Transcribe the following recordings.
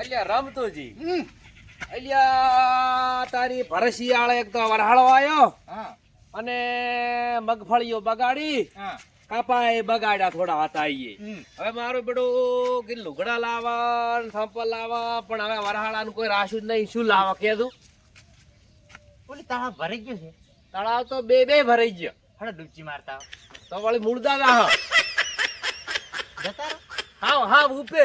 અલ્યા રમતોજી. અલ્યા તારી ભરશિયાળે એક તો વરહાળો આવ્યો અને મગફળીઓ બગાડી. કાપાએ બગાડ્યા થોડા હતા હવે મારું બધું કે લુગડા લાવવા સંપલ લાવવા પણ હવે વરહાળાનું કોઈ રાશું જ નહીં. શું લાવવા કીધું ઓલી તળાવ ભરાઈ ગયો છે. તળાવ તો બે બે ભરાઈ ગયો. હા ડૂબચી મારતા. તો વળી મૂળદા હા. જતા હા હા ઉપે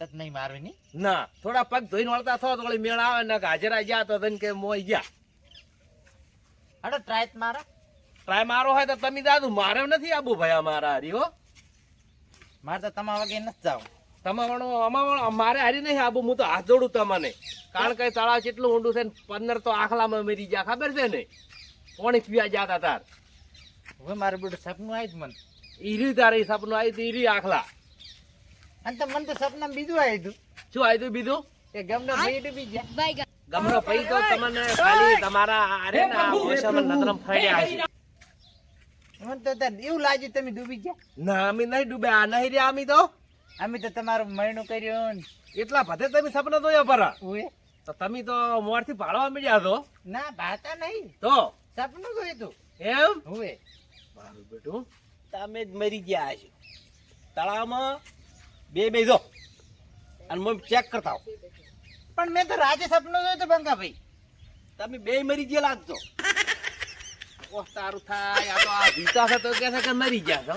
તત નહીં મારવી ની? ના થોડા પગ ધોઈને વળતા થો તો વળી મેળ આવે ને હાજરા ગયા તો તને કે મોઈ ગયા. હડો ટ્રાય મારા. ટ્રાય મારો હોય તો તમે દાદુ મારે નથી આબુ ભાઈ મારા હરી હો. મારે તો તમારા વગર નથી જાવ. તમારો અમારો મારે હારી નહીં આબુ હું તો હાથ જોડું તમને. કારણ કે તળાવ કેટલું ઊંડું છે ને પંદર તો આખલામાં મરી ગયા ખબર છે ને? પાણી પીવા જતા તાર. હવે મારે બધું સપનું આવી જ મને. ઈરી તારે સપનું આવી તો ઈરી આખલા. અને તો મને તો સપના બીજું આવ્યું હતું શું આવ્યું બીજું? કે ગમનો ભાઈ ડૂબી ગયા ગમનો ભાઈ તો તમને ખાલી તમારા અરે ના ઓછામાં નજરમ ફળ્યા છે મને તો ત્યારે એવું લાગ્યું તમે ડૂબી ગયા. ના અમે નહીં ડૂબ્યા નહીં રહ્યા અમે તો. અમે તો તમારું મરણું કર્યું એટલા બધે તમે સપના જોયા પરા. તો તમે તો મોરથી ભાળવા મળ્યા તો. ના ભાતા નહીં. તો? સપનું જોયું તું. એમ? ઉએ મારું બેટું તમે જ મરી ગયા છો. તળાવમાં બે બે જો. અને મને ચેક કરતા હો પણ મેં તો રાજે સપનું જોયું તો બંકા ભાઈ તમે બે મરી ગયા લાગતો ઓહ તારું થાય. આ તો આ જીતા છે તો કે છે કે મરી ગયા છો.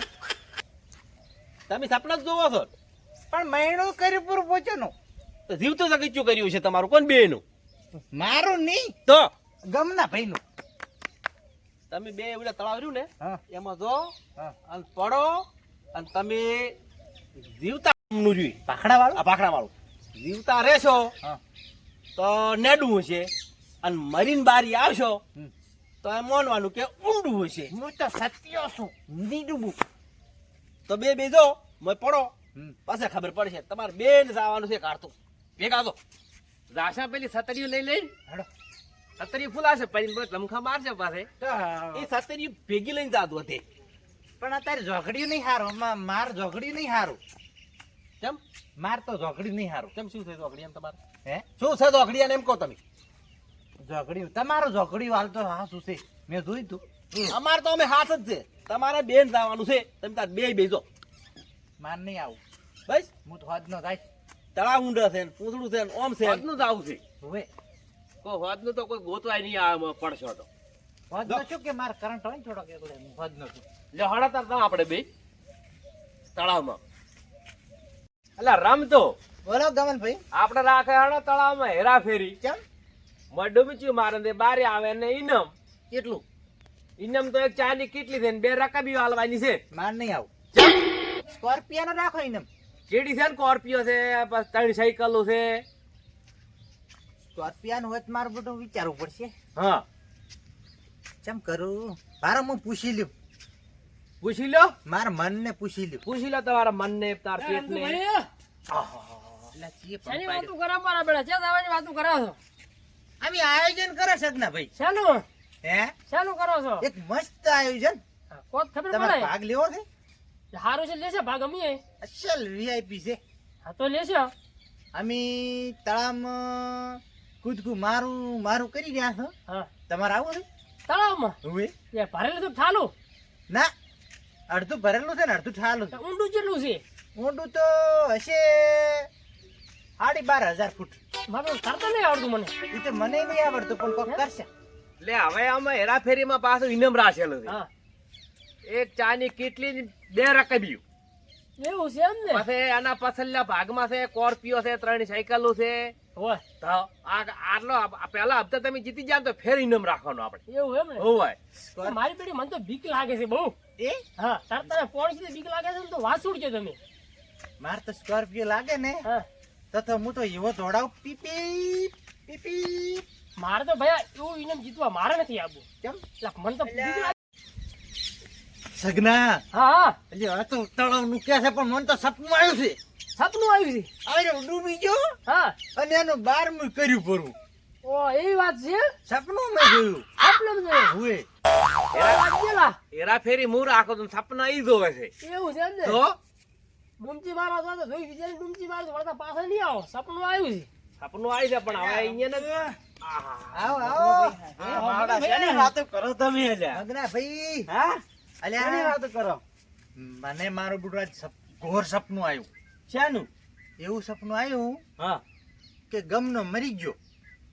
તમે સપના જ જોવો છો. પણ મહિનું કર્યું પૂરું પહોંચ્યો તો જીવતો સગીચું કર્યું છે તમારું. કોણ બેનું મારું નહીં તો? ગમના ભાઈનું. તમે બે એવડા તળાવ રહ્યું ને એમાં જો અને પડો અને તમે જીવતા નું જોઈ પાખડા વાળું આ પાખડા વાળું જીવતા રહેશો તો નેડું હશે અને મરીન બારી આવશો તો એમ માનવાનું કે ઊંડું હશે. હું તો સત્યો છું. નીડું તો બે બે જો મેં પડો. પાસે ખબર પડશે. તમારે બેન જવાનું છે કાઢતું. ભેગા તો જાશા પેલી સતરીઓ લઈ લઈ. હડો. સતરી ફૂલાશે પછી લમખા મારશે પાસે એ સતરી ભેગી લઈને જાતું હતી. પણ અત્યારે ઝઘડ્યું નહીં સારું માર ઝઘડ્યું નહીં હારું. કેમ? માર તો ઝઘડ્યું નહીં હારું. કેમ શું થયું ચોકડી એમ તમારે? હે? શું છે ચોકડી એમ કહો તમે. ઝઘડ્યું તમારો ઝોકડી વાલ તો હા શું છે. મેં જોયું તું. અમારે તો અમે હાથ જ છે. તમારે બેન જવાનું છે. તમે તાર બે બેજો. માર નહીં આવું. બસ? હું તો હદ નો થાય તળાવ ઊંડા છે ને પૂંછડું છે ઓમ છે હદનું જ આવું છે. હવે? કોઈ હદનું તો કોઈ ગોતવાય નહીં આવે પડશો તો. હદ નો શું કે માર કરંટ હોય ને એટલે હું હદ નો છું લે હડા તાર આપણે બે તળાવમાં. એટલે રમતો બોલો ગમન ભાઈ આપણે રાખે હણો તળાવમાં હેરા ફેરી કેમ? ડૂબચી મારે ને બારે આવે ને ઇનમ કેટલું? ઇનમ તો એક ચાની કેટલી છે ને બે રકાબી હાલવાની છે. માર નહીં આવું. સ્કોર્પિયો નો રાખો ઇનમ કેડી છે ને સ્કોર્પિયો છે પછી ત્રણ સાયકલો છે. સ્કોર્પિયો નું હોય તો મારું બધું વિચારવું પડશે. હા. કેમ કરું? ભારે હું પૂછી લ્યું. પૂછી લો મારા મન ને પૂછી લો પૂછી લો તમારા મનને તાર પેટ ને શેની. વાતું કરો મારા બેડા છે દાવાની વાતું કરો છો? અમે આયોજન કરે સગના ભાઈ. શાનું? હે? શાનું કરો છો? એક મસ્ત આયોજન. કોત ખબર તમારે પડે? ભાગ લેવો છે? સારું છે લેશે ભાગ અમે. અસલ વીઆઈપી છે. હા તો લેશે. અમે તળાવમાં કૂદકું મારું મારું કરી રહ્યા છો. હા. તમારે આવું છે? તળાવમાં? હવે. એ ભરેલું તો ઠાલું ના અડધું ભરેલું છે ને અડધું ઠાલું છે. ઊંડું કેટલું છે? ઊંડું તો હશે સાડી બાર હજાર ફૂટ. મારું તરત નહીં આવડતું મને. એ તો મને નહીં આવડતું પણ કોક કરશે. લે હવે અમે હેરાફેરીમાં પાછું ઇનામ રાખેલું છે. હા. એક ચાની કેટલી બે બે રકાબીઓ એવું છે એમ ને? પછી આના પાછળના ભાગમાં છે કોર્પિયો છે ત્રણ સાયકલો છે. હોય. તો આ આટલો પહેલા હપ્તા તમે જીતી જાવ તો ફેર ઇનામ રાખવાનું આપણે. એવું એમ ને? હોવાય મારી પેઢી મને તો બીક લાગે છે બહુ. એ? હા તાર તારે પોણી સુધી બીક લાગે છે ને તો વાસુડ છે તમે. મારે તો સ્કોર્પિયો લાગે ને. હા. તો તો હું તો એવો દોડાવ. પીપી પીપી મારે તો ભાઈ એવું ઇનામ જીતવા મારે નથી આવવું કેમ? એટલે મને તો બીક લાગે. સગના. હા હા. એટલે હવે તો તળાવનું કે છે પણ મને તો સપનું આવ્યું છે. સપનું આવ્યું છે. અરે ડૂબી ગયો હા. અને એનું બારમું કર્યું પૂરું ઓ એવી વાત છે? સપનું મેં જોયું. સપનું જોયું હુએ. વાત પેલા હેરાફેરી હું રાખો તો સપના ઈ જોવે છે. એવું છે ને? તો? ડૂમચી મારો તો તો જોઈ વિચારી ડૂમચી મારો વળતા પાછળ નહીં આવો. સપનું આવ્યું છે. સપનું આવી છે પણ હવે અહીંયા ન આવો આવો. વાતો કરો તમે અલ્યા? ભાઈ. હા? અલ્યા. વાતો કરો? મને મારું સપ- ઘોર સપનું આવ્યું. શેનું? એવું સપનું આવ્યું હા. કે ગમનો મરી ગયો.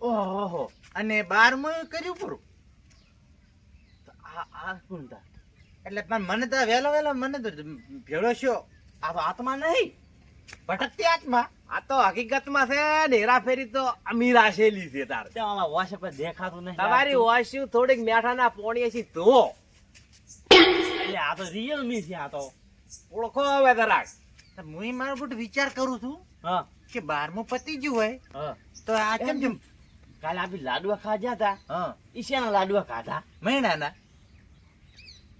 ઓહો અને બારમું કર્યું પૂરું. આ- આ કોણ એટલે પણ મને તો વહેલો વહેલો મને તો ભેળો છો આ તો આત્મા નહીં. ભટકતી આત્મા. આ તો હકીકતમાં છે ને હેરાફેરી તો અમીર આશેલી છે તાર. આમાં વોશ પર દેખાતું નહીં તમારી વાસ્યુ થોડીક મેઠાના પોણીએ છે તો એટલે આ તો રિયલ મી છે આ તો. ઓળખો હવે જરાક. તો હું મારો બધું વિચાર કરું છું હા. કે બારમું પતી ગયું હોય હા. તો આ કેમ કેમ કાલે આપી લાડવા ખાધા હતા હા. ઈ લાડવા ખાધા? મૈણાના.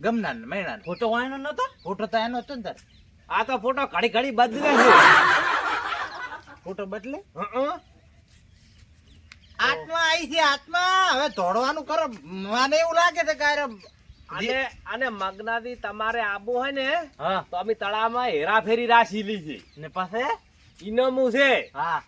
ગમના મહિનાના ફોટો વાયનો નતો? ફોટો તો એનો હતો ને તાર. આ તો ફોટો ઘડી ઘડી બદલે ફોટો બદલે? હં? આત્મા આવી છે આત્મા. હવે દોડવાનું કરો. મને એવું લાગે છે કે અને અને મગનાથી તમારે આબુ હોય ને હા. તો અમે તળાવમાં હેરાફેરી રાશી લીધી. ને પાસે? ઇનમું છે. હા.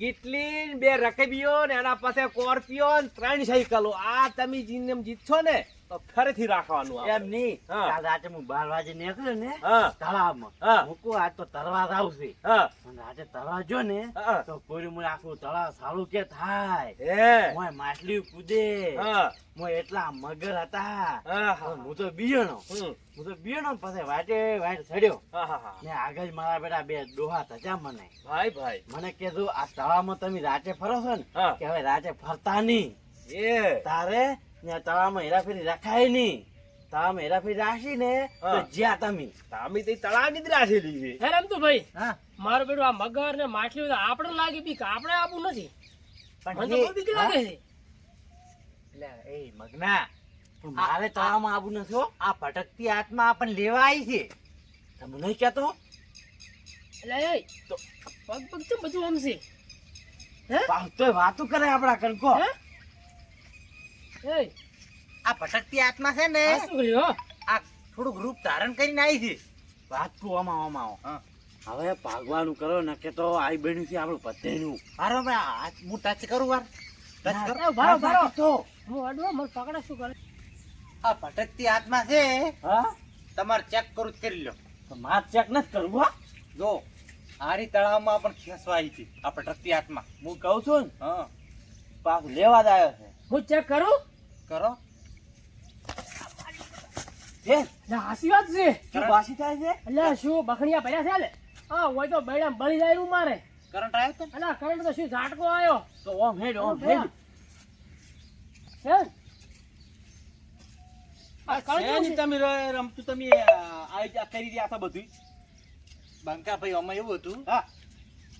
કેટલી બે રકબીઓ ને એના પાસે કોર્પિયો ત્રણ સાયકલો. આ તમે જીનમ જીતશો ને ફરીથી રાખવાનું એમ. નહીં. કાલ રાતે હું બાર વાગે નીકળ્યો ને તળાવમાં. મૂકું આજ તો તળાવ આવશે. રાતે તળાવ જો ને તો કોઈ મને આખું તળાવ સારું કે થાય. મોય માછલી કૂદે. હા. મોય એટલા મગર હતા. હું તો બીયણો. હું તો બીયણો પાસે વાટે વાટ ચડ્યો. ને આગળ મારા બેટા બે ડોહા થતા મને. ભાઈ ભાઈ. મને કીધું આ તળાવમાં તમે રાતે ફરો છો ને કે હવે રાતે ફરતા નહીં. એ. તારે ત્યાં તળાવમાં હેરાફેરી રાખાય નહીં. તળાવમાં હેરાફેરી રાખી ને જ્યાં તમે. તમે તે તળાવની જ રાખેલી છે. હે રમતું ભાઈ હા. મારું બેટું આ મગર ને માછલી આપણે લાગી બીક. આપણે આપવું નથી. પણ તો એ- બીક લાગે છે. એટલે એ મગના મારે તળાવમાં આવું નથી આ ભટકતી આત્મા આપણને લેવા આવી છે. તમે નહીં કહેતો? એટલે તો પગ પગ તો બધું આમ છે. હે? તોય વાતું કરે આપણા કણકો હે? આ ભટકતી આત્મા છે ને આ શું હો? આ થોડુંક રૂપ ધારણ કરીને આવી છે. વાત તું આમાં આમાં હા. આવો હવે ભાગવાનું કરો ને કે તો આઈ બન્યું છે આપણું પતેનું મારો ભાઈ આ હું ટચ કરું વાર ટચ કરો. ભારો ભારો તો. હું અડવા મને પકડે શું કરે? આ ભટકતી આત્મા છે હા? તમારે ચેક કરું જ કરી લો. તો માર ચેક નથી કરવું હો. જો આરી તળાવમાં પણ ખેંચવા આવી છે આ ભટકતી આત્મા. હું કહું છું ને હા. પાછું લેવા જ આવ્યો છે. હું ચેક કરું? કરો. હે હાસી વાત છે. શું બાસી થાય છે? એટલે શું બખણિયા ભર્યા છે લે હા હોય તો બૈડા બળી જાય એવું મારે. કરંટ આવ્યો તો અને કરંટ તો શું ઝાટકો આવ્યો? તો ઓમ હેડ ઓમ ઓમ હેડ. હેડ. આ કરંટ? તમે રમતું તમે આ આ કરી રહ્યા હતા બધું બંકા ભાઈ આમાં એવું હતું. હા.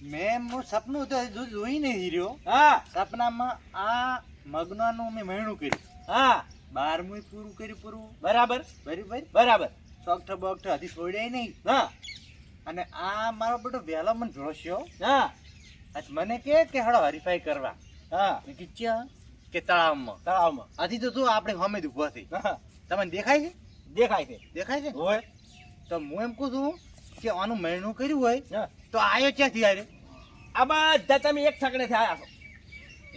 મેં સપનું તો જોઈ નહીં રહ્યો. હા. સપનામાં આ મગનાનું મેં મહેણું કર્યું. હા. બારમું પૂરું કર્યું પૂરું. બરાબર. બરાબર બરાબર. ચોકઠ બોકઠ હજી છોડ્યા નહીં. હા. અને આ મારો બેટો વહેલો મને જોશો. હા. આજ મને કે કે હળો હરીફાઈ કરવા. હા. કીધું કે તળાવમાં. તળાવમાં. આથી તો તું આપણે હમે ઊભા હા. તમને દેખાય છે? દેખાય છે. દેખાય છે? હોય. તો હું એમ કહું છું કે આનું મહેણું કર્યું હોય તો આયો ક્યાંથી આરે આ બધા તમે એક છકડે થયા છો.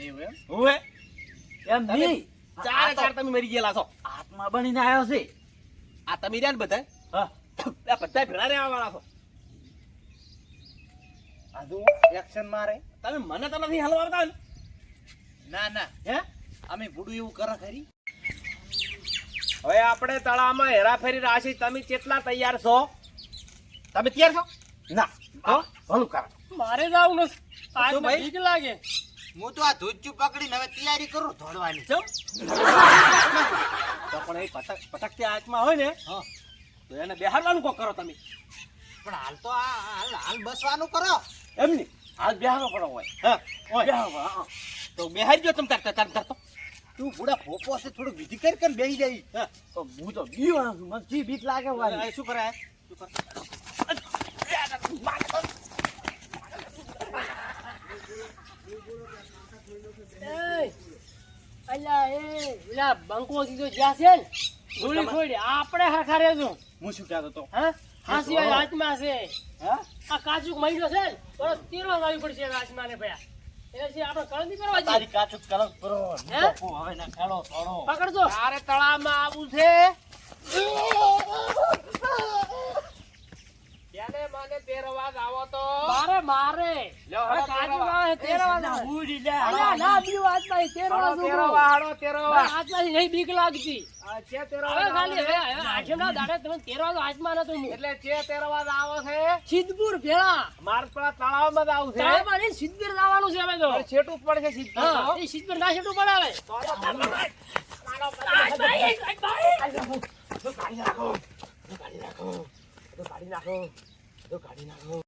એવું એમ? હોય. એમ નહીં. ચાર ચાર તમે મરી ગયેલા છો. આત્મા બનીને આવ્યો છે. આ તમે રહ્યા ને બધા હા. બધા ભેળા રહેવા વાળા છો. આજુ એક્શન મારે. તમે મને તો નથી હલવાડતા ને? ના ના. હે? અમે બુડું એવું કરે ખરી. હવે આપણે તળાવમાં હેરાફેરી રાશી તમે કેટલા તૈયાર છો? તમે તૈયાર છો? ના. હા? ભલું કર મારે જ આવું નથી ભાઈ? બીક લાગે. હું તો આ ધોચ્ચું પકડીને હવે તૈયારી કરું ધોડવાની ચમ. તો પણ એ પટક પટકતી હાથમાં હોય ને હા. તો એને બેહાડવાનું કો કરો તમે. પણ હાલ તો આ હાલ હાલ બસવાનું કરો. એમ નહીં હાલ બેહારો પડો હોય. હા હા. તો બેહારી જો તમે તાર તાર તાર તો. તું બુડા ફોફો છે થોડું વિધિ કરી કરીને બેહી જાય. હા તો હું તો બીવાનું છું મને જી બીક લાગે. શું કરે શું કરે એ અલ્યા એ બંકો દીધો જ્યાં છે ને ગોળી ખોડી આપણે હરખા રહેજો. હું શું કહેતો તો હા? હા વાળી હાથમાં છે. હા? આ કાચુક મહિનો છે ને તો તીરો લાવી પડશે હવે આસમાને ભયા પકડજો. છે આપણે આવું કરવા જઈએ તારી કાચું કલક કરો હે? હું હવે ના ખેડો થોડો પકડજો તારે તળાવમાં આવવું છે તેને મને તેરવા આવો તો. મારે મારે. લ્યો, હવે હળો કાચુક તેરવા. આવે તેરવા જ આવે. અલ્યા, ના બીવું આજમાં તેરવા હળો છોકરો. તેરવા, હળો તેરવા. આજમાંથી નહીં બીક લાગતી. છે સિદ્ધપુર ભેળા મારે પેલા તળાવમાં જ આવું છે. સિદ્ધપુર જવાનું છે હવે તો. પણ છેટું પડશે. એ સિદ્ધપુર ના છેટું પડાવે તો તો તમે કાઢી નાખો. કાઢી નાખો. નાખો કાઢી નાખો.